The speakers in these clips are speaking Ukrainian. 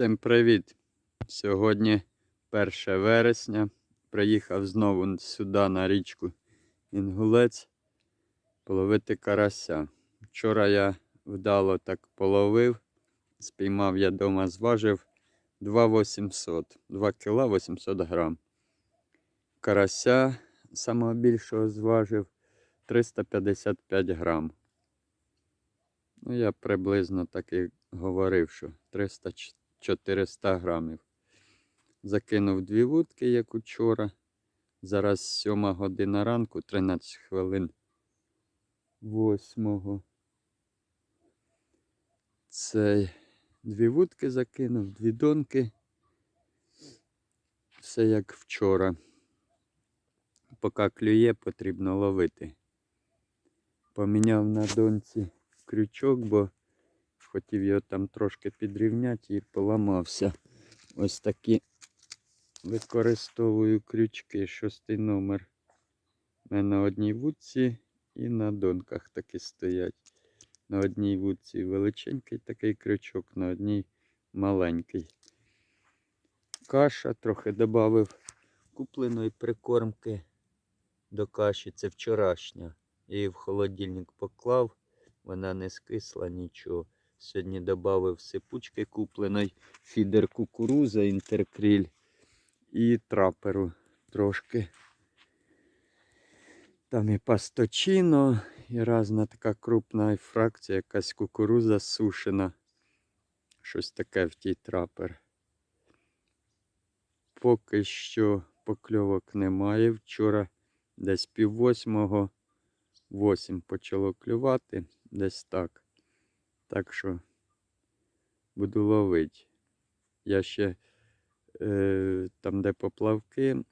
Всім привіт! Сьогодні 1 вересня. Приїхав знову сюди на річку Інгулець половити карася. Вчора я вдало так половив, спіймав я вдома, зважив 2,800, 2 кг 800 грам. Карася самого більшого зважив 355 грам. Ну, я приблизно так і говорив, що 300-400 грамів. Закинув дві вудки, як учора. Зараз 7 година ранку, 13 хвилин 8. Це дві вудки закинув, дві донки. Все як вчора. Поки клює, потрібно ловити. Поміняв на донці крючок, бо хотів його там трошки підрівняти і поламався. Ось такі використовую крючки. Шостий номер. У мене на одній вудці і на донках такі стоять. На одній вудці величенький такий крючок, на одній маленький. Каша трохи додав купленої прикормки до каші. Це вчорашня. Я її в холодильник поклав, вона не скисла нічого. Сьогодні додав сипучки купленої, фідер кукуруза, інтеркріль і траперу трошки. Там і пасточино, і різна така крупна фракція, якась кукуруза сушена. Щось таке в тій трапер. Поки що покльовок немає. Вчора десь пів восьмого, восім почало клювати, десь так. Так що буду ловити. Я ще е, там, де поплавки,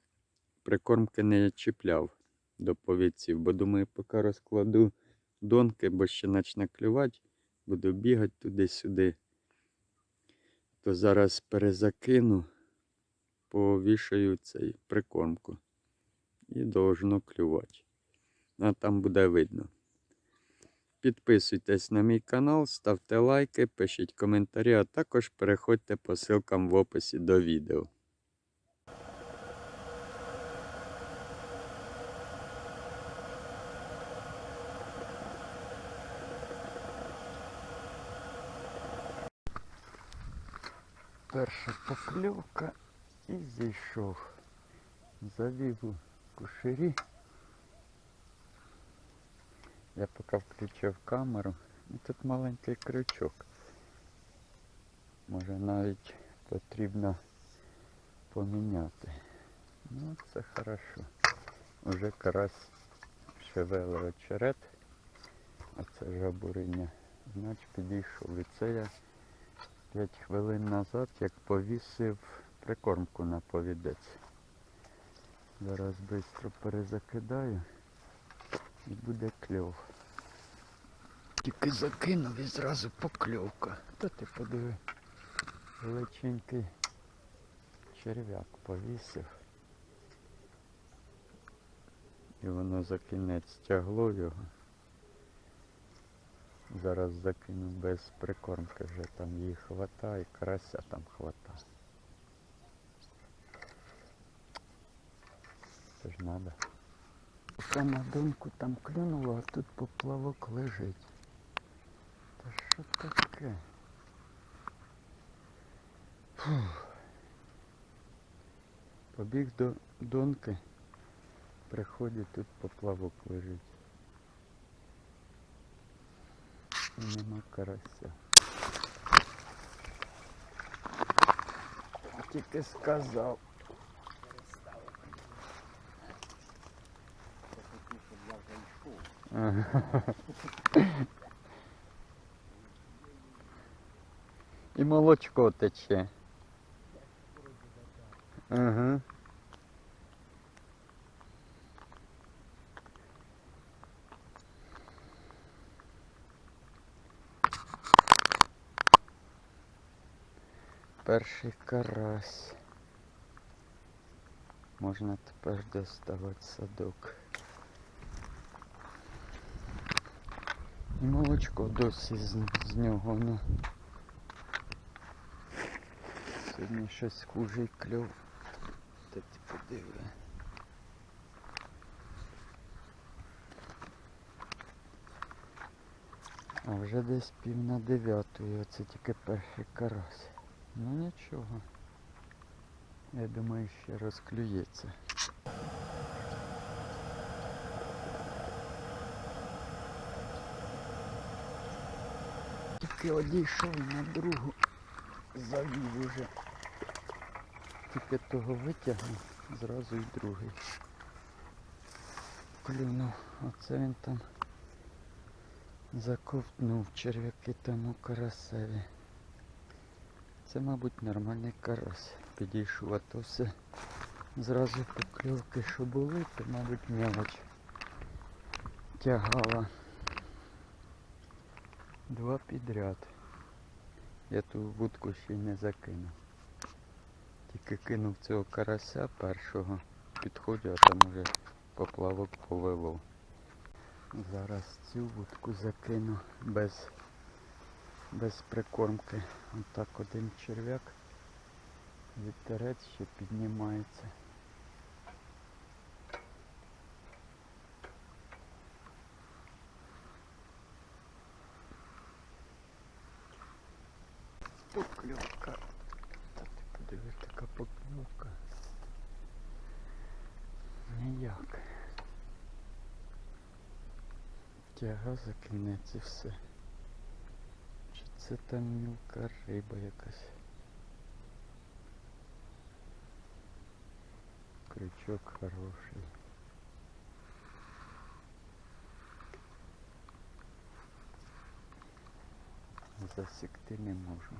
прикормки не чіпляв до повідців, бо думаю, поки розкладу донки, бо ще почне клювати, буду бігати туди-сюди. То зараз перезакину, повішаю цей прикормку. І должно клювати. А там буде видно. Підписуйтесь на мій канал, ставте лайки, пишіть коментарі, а також переходьте по ссылкам в описі до відео. Перша покльовка і зійшов. Завів у кушері. Я поки включив камеру. І тут маленький крючок. Може навіть потрібно поміняти. Ну це хорошо. Уже карась шевели очерет. А це жабуриння. Значить підійшов. І це я 5 хвилин назад, як повісив прикормку на повідець. Зараз швидко перезакидаю і буде кльов. Тільки закинув і зразу покльовка. Та ти подиви. Величенький черв'як повісив. І воно за кінець тягло його. Зараз закину без прикормки вже там її хватає, карася там хватає. Це ж треба. На думку там клюнуло, а тут поплавок лежить. Та що таке? Фух. Побіг до донки, приходить, тут поплавок лежить. Нема карася. Тільки сказав. І молочко тече. Ага. Перший карась. Можна тепер доставати садок. І молочко досі з, з нього. Ну. Сьогодні щось хуже кльов. Ти подиви. А вже десь пів на дев'ятої, оце тільки перший карась. Ну нічого. Я думаю, ще розклюється. Тільки одійшов на другу, завів уже. Тільки того витягнув, зразу й другий. Клюнув. Оце він там заковтнув черв'яки тому карасеві. Це, мабуть, нормальний карась. Підійшов, а то все зразу покльовки, що були, то, мабуть, мелоч тягала. Два підряд. Я ту вудку ще й не закинув. Тільки кинув цього карася першого, підходжу, а там уже поплавок повело. Зараз цю вудку закину без, без прикормки. Отак один черв'як. Вітерець ще піднімається. Покльовка. Та ти подиви, така покльовка. Ніяк. Тяга за кінець і все. Чи це там мілка риба якась? Крючок хороший. Засікти не можу.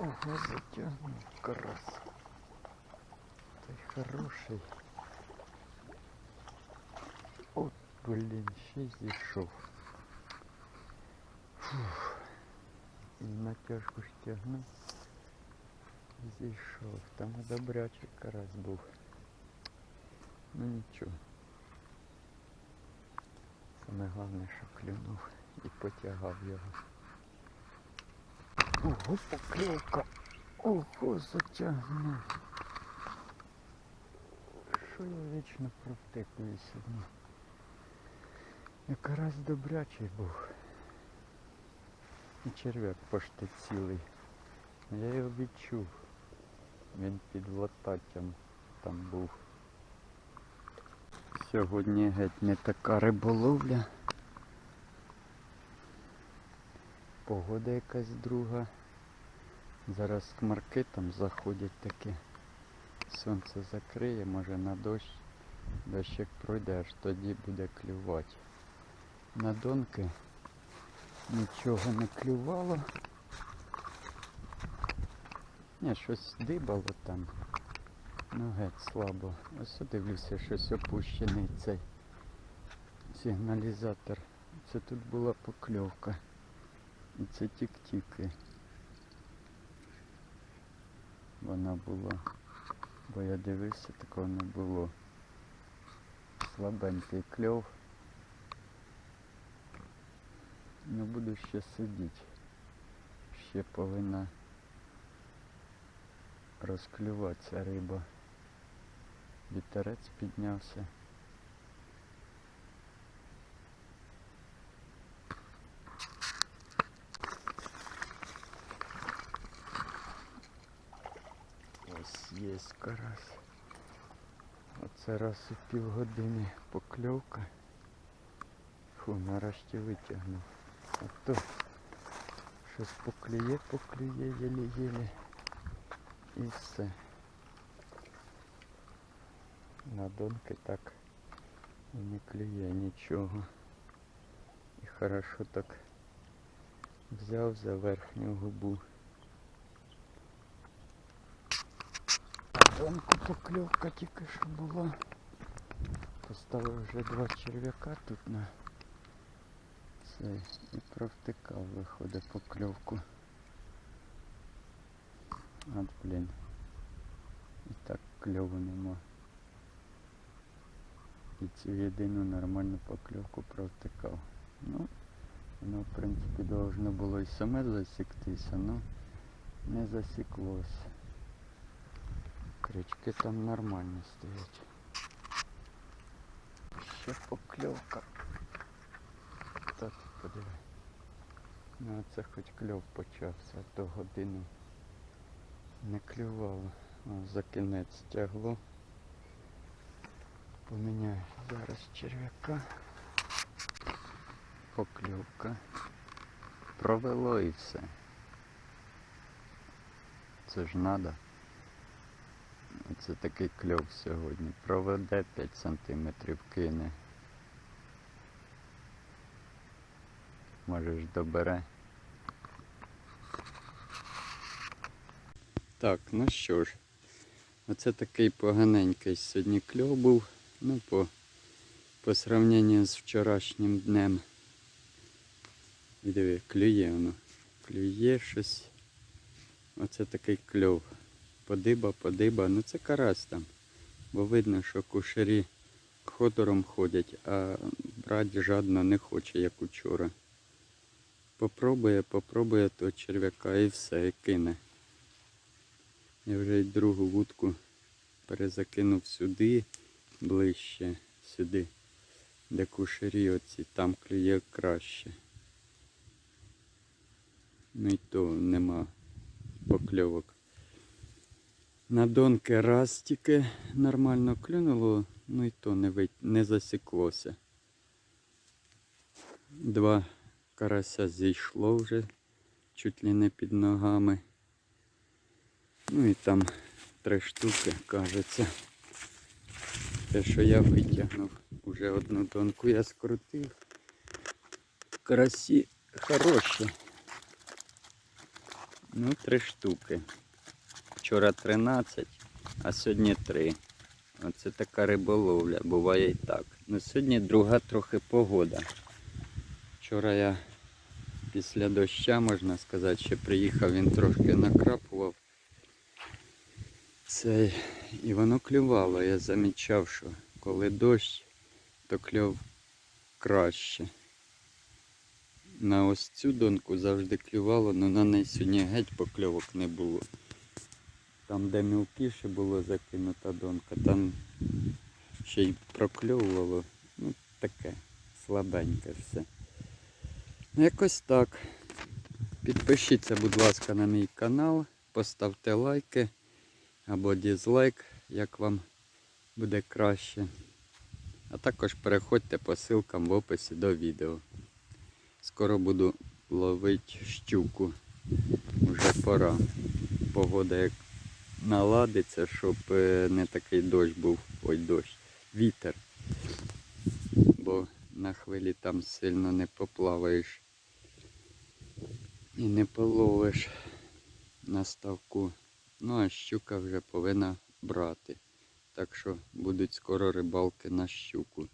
Ого, затягнув карась. Та й хороший. От, блін, ще й зійшов. Фух. І натяжку ж тягнув. І Зійшов. Там і добрячий карась був. Ну нічого. Саме головне, що клюнув і потягав його. Ого, поклевка. Ого, затягнув. Що я вічно провтикую сьогодні? Якраз добрячий був. І черв'як пошти цілий. Я його відчув. Він під лататтям там був. Сьогодні геть не така риболовля. Погода якась друга. Зараз хмарки там заходять такі. Сонце закриє, може на дощ. Дощ як пройде, аж тоді буде клювати. На донки нічого не клювало. Ні, щось дибало там. Ну геть слабо. Ось дивлюся, щось опущений цей сигналізатор. Це тут була покльовка. І це тік-тіки. Вона була. Бо я дивився, такого не було. Слабенький кльов. Ну буду ще сидіти. Ще повинна розклюватися риба. Вітерець піднявся. Є карась. Оце раз у півгодини покльовка. Фу, нарешті витягнув. А то щось поклює, поклює єлі-єлі. І все. На донки так і не клює нічого. І хорошо так взяв за верхню губу. Донку покльовка тільки що була. Поставив вже два черв'яка тут на Цей і провтикав, виходить покльовку. От, блін. І так кльову нема. І цю єдину нормальну покльовку провтикав. Ну, воно в принципі должно було і саме засіктися, але не засіклося. Крючки там нормально стоять. Ще покльовка. Так, подиви. Ну це хоч кльов почався, а то годину не клювало. За кінець тягло. Поміняю зараз черв'яка. Покльовка. Провело і все. Це ж надо. Це такий кльов сьогодні. Проведе 5 сантиметрів кине. Може ж добере. Так, ну що ж. Оце такий поганенький сьогодні кльов був. Ну, по, по сравненню з вчорашнім днем. Диви, клює воно. Клює щось. Оце такий кльов. Подиба, подиба. Ну це карась там. Бо видно, що кушарі ходором ходять, а брати жадно не хоче, як учора. Попробує, попробує того черв'яка і все, і кине. Я вже й другу вудку перезакинув сюди, ближче сюди, де кушарі оці, там клює краще. Ну і то нема покльовок. На донки раз тільки нормально клюнуло, ну і то не, ви... не засіклося. Два карася зійшло вже чуть ли не під ногами. Ну і там три штуки, кажеться. Те, що я витягнув. Уже одну донку я скрутив. Карасі хороші. Ну, три штуки. Вчора 13, а сьогодні 3. Оце така риболовля, буває і так. Ну сьогодні друга трохи погода. Вчора я після доща, можна сказати, ще приїхав, він трошки накрапував. Цей, і воно клювало. Я замічав, що коли дощ, то кльов краще. На ось цю донку завжди клювало, але на неї сьогодні геть покльовок не було. Там, де мілкіше було закинута донка, там ще й прокльовувало. Ну, таке слабеньке все. Ну, якось так. Підпишіться, будь ласка, на мій канал, поставте лайки або дізлайк, як вам буде краще. А також переходьте по ссылкам в описі до відео. Скоро буду ловити щуку. Уже пора. Погода як наладиться, щоб е, не такий дощ був. Ой, дощ. Вітер. Бо на хвилі там сильно не поплаваєш і не половиш на ставку. Ну а щука вже повинна брати. Так що будуть скоро рибалки на щуку.